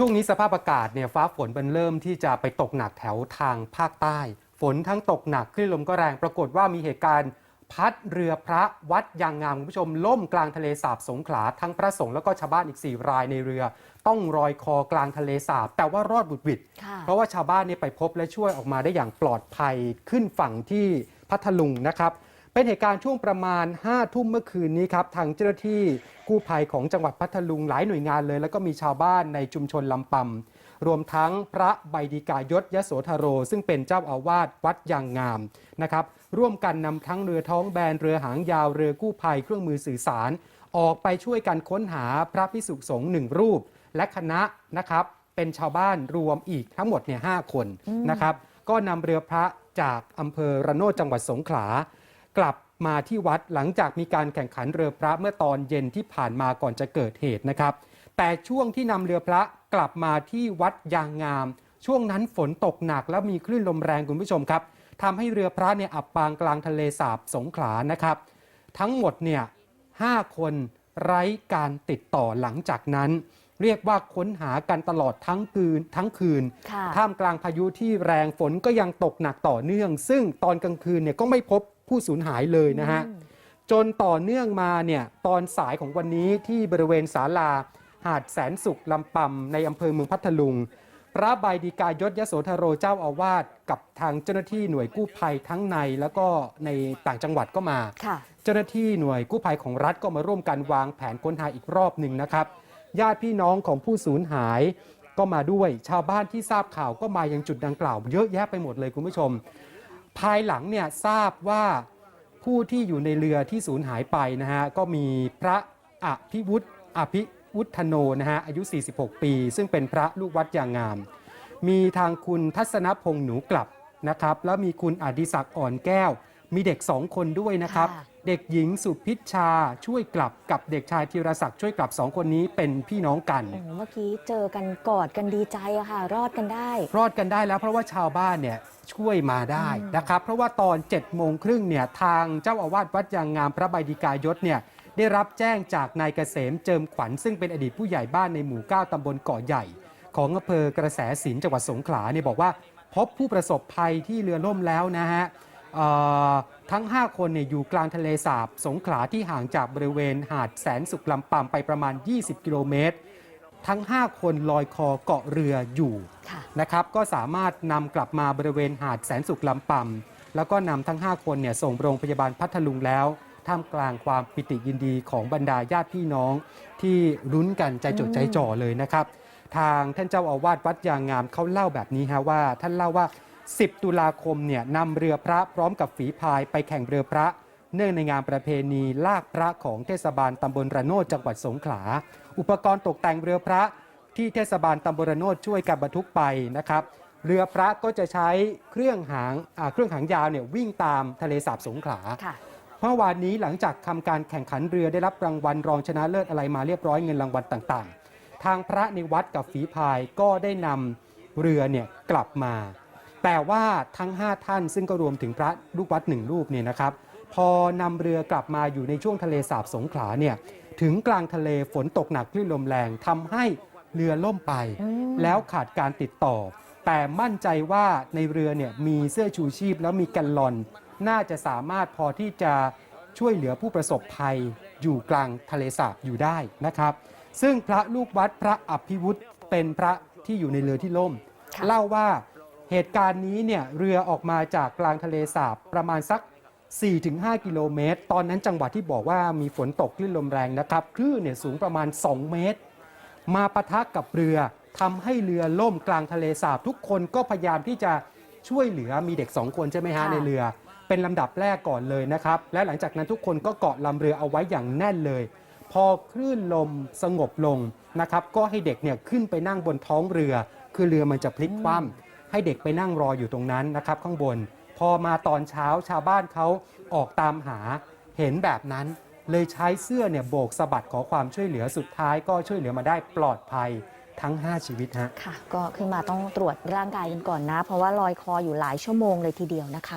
ช่วงนี้สภาพอากาศเนี่ยฟ้าฝนมันเริ่มที่จะไปตกหนักแถวทางภาคใต้ ฝนทั้งตกหนักคลื่นลมก็แรง ปรากฏว่ามีเหตุการณ์พัดเรือพระวัดยางงามคุณผู้ชม ล่มกลางทะเลสาบสงขลาทั้งพระสงฆ์แล้วก็ชาวบ้านอีก 4 รายในเรือ ต้องรอยคอกลางทะเลสาบ แต่ว่ารอดบุดหวิดค่ะเพราะว่าชาวบ้านเนี่ยไปพบและช่วยออกมาได้อย่างปลอดภัยขึ้นฝั่งที่พัทลุงนะครับ เป็นเหตุการณ์ช่วงประมาณ5ทุ่มเมื่อคืนนี้ครับทางเจ้าหน้าที่กู้ภัยของจังหวัดพัทลุงหลายหน่วยงานเลย แล้วก็มีชาวบ้านในชุมชนลำปำรวมทั้งพระใบดีกายศยโสธโร ซึ่งเป็นเจ้าอาวาสวัดยางงามนะครับร่วมกันนำทั้งเรือท้องแบนเรือหางยาวเรือกู้ภัยเครื่องมือสื่อสาร ออกไปช่วยกันค้นหาพระพิสุสงฆ์หนึ่งรูป และคณะนะครับเป็นชาวบ้านรวมอีกทั้งหมดเนี่ยหคนนะครับก็นำเรือพระจากอำเภอระโนดจังหวัดสงขลา กลับมาที่วัดหลังจากมีการแข่งขันเรือพระเมื่อตอนเย็นที่ผ่านมาก่อนจะเกิดเหตุนะครับ แต่ช่วงที่นำเรือพระกลับมาที่วัดยางงาม ช่วงนั้นฝนตกหนักและมีคลื่นลมแรงคุณผู้ชมครับทำให้เรือพระเนี่ยอับปางกลางทะเลสาบสงขลานะครับ ทั้งหมดเนี่ยห้าคนไร้การติดต่อหลังจากนั้น เรียกว่าค้นหากันตลอดทั้งคืนทั้งคืนค่ะท่ามกลางพายุที่แรงฝนก็ยังตกหนักต่อเนื่อง ซึ่งตอนกลางคืนเนี่ยก็ไม่พบผู้สูญหายเลยนะฮะจนต่อเนื่องมาเนี่ยตอนสายของวันนี้ที่บริเวณศาลา หาดแสนสุขลำปำในอำเภอเมืองพัทลุง พระใบดีกายศยโสธโรเจ้าอาวาสกับทางเจ้าหน้าที่หน่วยกู้ภัยทั้งในแล้วก็ในต่างจังหวัดก็มาค่ะเจ้าหน้าที่หน่วยกู้ภัยของรัฐก็มาร่วมกันวางแผนค้นหาอีกรอบหนึ่งนะครับ ญาติพี่น้องของผู้สูญหายก็มาด้วย ชาวบ้านที่ทราบข่าวก็มายังจุดดังกล่าว เยอะแยะไปหมดเลยคุณผู้ชม ภายหลังเนี่ยทราบว่าผู้ที่อยู่ในเรือที่สูญหายไปนะฮะก็มีพระอภิวุฒิอภิวุฒโนนะฮะอายุ 46 ปี ซึ่งเป็นพระลูกวัดยางงาม มีทางคุณทัศนพงษ์หนูกลับนะครับ แล้วมีคุณอดิศักดิ์อ่อนแก้ว มีเด็กสองคนด้วยนะครับค่ะเด็กหญิงสุพิชชาช่วยกลับกับเด็กชายธีรศักดิ์ช่วยกลับสองคนนี้เป็นพี่น้องกัน โอ้โหเมื่อกี้เจอกันกอดกันดีใจอะค่ะ รอดกันได้ รอดกันได้แล้วเพราะว่าชาวบ้านเนี่ยช่วยมาได้นะครับ เพราะว่าตอน7จ็ดโมงครึ่งเนี่ยทางเจ้าอาวาสวัดยางงามพระใบดีกายศเนี่ยได้รับแจ้งจากนายเกษมเจิมขวัญซึ่งเป็นอดีตผู้ใหญ่บ้านในหมู่ 9 ตำบลเกาะใหญ่ ของอำเภอกระแสสินจังหวัดสงขลาเนี่ยบอกว่า พบผู้ประสบภัยที่เรือล่มแล้วนะฮะเอ่อ ทั้ง 5 คนเนี่ยอยู่กลางทะเลสาบ สงขลาที่ห่างจากบริเวณหาดแสนสุขลำปำไปประมาณ 20 กิโลเมตร ทั้ง 5 คนลอยคอเกาะเรืออยู่นะครับ ก็สามารถนำกลับมาบริเวณหาดแสนสุขลำปำแล้วก็นำทั้ง 5 คนเนี่ยส่งโรงพยาบาลพัทลุงแล้วท่ามกลางความปิติยินดีของบรรดาญาติพี่น้องที่รุ้นกันใจจดใจจ่อเลยนะครับ ทางท่านเจ้าอาวาสวัดยางงามเขาเล่าแบบนี้ฮะว่า ท่านเล่าว่า 10 ตุลาคมเนี่ยนำเรือพระพร้อมกับฝีพายไปแข่งเรือพระ เนื่องในงานประเพณีลากพระของเทศบาลตำบลระโนดจังหวัดสงขลา อุปกรณ์ตกแต่งเรือพระที่เทศบาลตำบลระโนดช่วยกันบรรทุกไปนะครับ เรือพระก็จะใช้เครื่องหางอ่าเครื่องหางยาวเนี่ยวิ่งตามทะเลสาบสงขลาค่ะเมื่อวานนี้หลังจากทำการแข่งขันเรือได้รับรางวัลรองชนะเลิศอะไรมาเรียบร้อยเงินรางวัลต่าง ๆ ทางพระในวัดกับฝีพายก็ได้นำเรือเนี่ยกลับมา แต่ว่าทั้ง 5 ท่านซึ่งก็รวมถึงพระลูกวัดหนึ่งรูปเนี่ยนะครับ พอนำเรือกลับมาอยู่ในช่วงทะเลสาบสงขลาเนี่ยถึงกลางทะเลฝนตกหนักคลื่นลมแรงทำให้เรือล่มไปอืมแล้วขาดการติดต่อ แต่มั่นใจว่าในเรือเนี่ยมีเสื้อชูชีพแล้วมีแกันลอน น่าจะสามารถพอที่จะช่วยเหลือผู้ประสบภัยอยู่กลางทะเลสาบอยู่ได้นะครับ ซึ่งพระลูกวัดพระอภิวุฒิเป็นพระที่อยู่ในเรือที่ล่มค่ะเล่าว่า เหตุการณ์นี้เนี่ยเรือออกมาจากกลางทะเลสาบประมาณสัก 4-5 กิโลเมตร ตอนนั้นจังหวะที่บอกว่ามีฝนตกคลื่นลมแรงนะครับ คลื่นเนี่ยสูงประมาณ 2 เมตร มาปะทะกับเรือทำให้เรือล่มกลางทะเลสาบ ทุกคนก็พยายามที่จะช่วยเหลือมีเด็ก 2 คนใช่ไหมฮะค่ะในเรือ เป็นลำดับแรกก่อนเลยนะครับ และหลังจากนั้นทุกคนก็เกาะลำเรือเอาไว้อย่างแน่นเลย พอคลื่นลมสงบลงนะครับ ก็ให้เด็กเนี่ยขึ้นไปนั่งบนท้องเรือ คือเรือมันจะพลิกคว่ำ ให้เด็กไปนั่งรออยู่ตรงนั้นนะครับ ข้างบน พอมาตอนเช้าชาวบ้านเขาออกตามหาเห็นแบบนั้น เลยใช้เสื้อเนี่ยโบกสะบัดขอความช่วยเหลือสุดท้ายก็ช่วยเหลือมาได้ปลอดภัยทั้ง 5 ชีวิตฮะ ค่ะ ก็ขึ้นมาต้องตรวจร่างกายกันก่อนนะ เพราะว่าลอยคออยู่หลายชั่วโมงเลยทีเดียวนะคะ